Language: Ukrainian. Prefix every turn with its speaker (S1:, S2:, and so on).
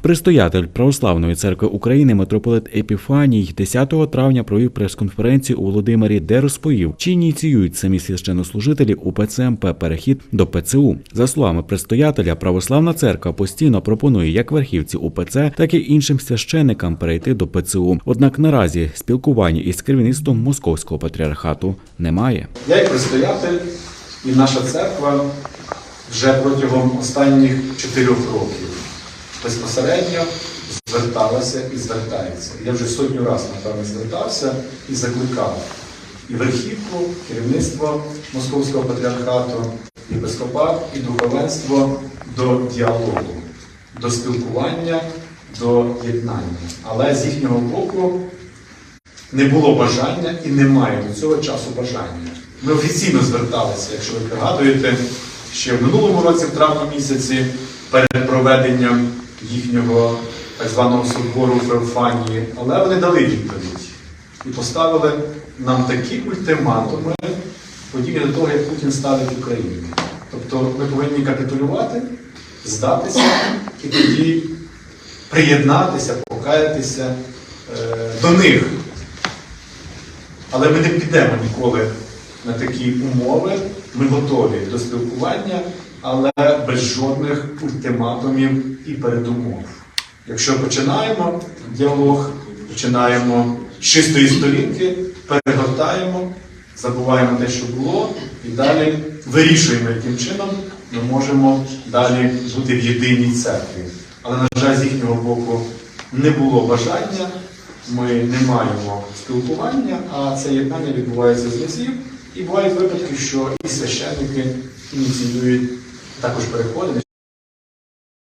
S1: Предстоятель Православної церкви України митрополит Епіфаній 10 травня провів прес-конференцію у Володимирі, де розповів, чи ініціюють самі священнослужителі УПЦ МП перехід до ПЦУ. За словами предстоятеля, православна церква постійно пропонує як верхівці УПЦ, так і іншим священникам перейти до ПЦУ. Однак наразі спілкування із керівництвом московського патріархату немає.
S2: Я як предстоятель і наша церква вже протягом останніх чотирьох років безпосередньо зверталася і звертається. Я вже сотню разів, напевно, звертався і закликав і верхівку, керівництво Московського патріархату, і епископат, і духовенство до діалогу, до спілкування, до єднання. Але з їхнього боку не було бажання і немає до цього часу бажання. Ми офіційно зверталися, якщо ви пригадуєте, ще в минулому році, в травні місяці, перед проведенням їхнього так званого собору в Феофанії, але вони дали відповідь і поставили нам такі ультиматуми, подібні до того, як Путін ставить Україну. Тобто ми повинні капітулювати, здатися і тоді приєднатися, покаятися е, до них. Але ми не підемо ніколи на такі умови. Ми готові до спілкування, але без жодних ультиматумів і передумов. Якщо починаємо діалог, починаємо з чистої сторінки, перегортаємо, забуваємо те, що було, і далі вирішуємо, яким чином ми можемо далі бути в єдиній церкві. Але, на жаль, з їхнього боку не було бажання, ми не маємо спілкування, а це єднання відбувається з разів. І бувають випадки, що і священники ініціюють також переходи.